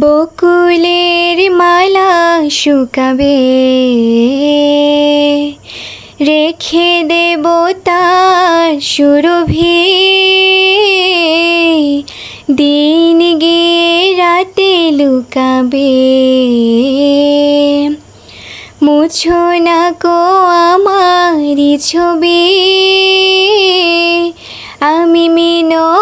বকুলের মালা শুকাবে। রেখে দেব তার সুরভি। দিন গিয়ে রাতে লুকাবে। মুছো না কো আমারি ছবি। আমি মিনতি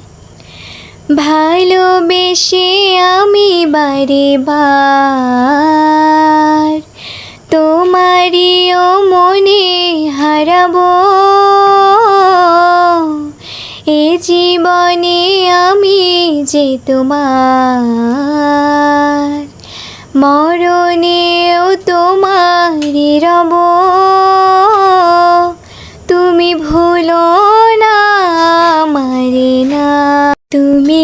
ভালোবেসে আমি বারে বার তোমারিও মনে হারাবো। এ জীবনে আমি যে তোমার, মরণেও তোমারই রব।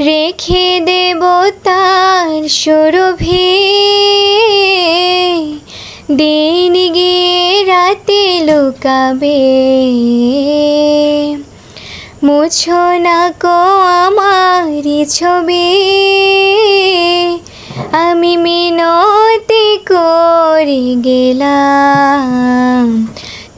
রেখে দেব তার সুরভি। দিন গিয়ে রাতে লুকাবে। মুছো না কো আমারি ছবি। আমি মিনতি করে গেলাম।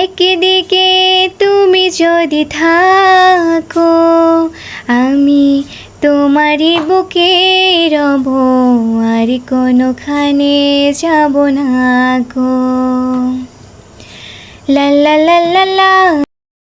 একদিকে তুমি যদি থাকো, আমি তোমারই বুকে রব আর কোনোখানে যাব না গো। লা লা লা লা।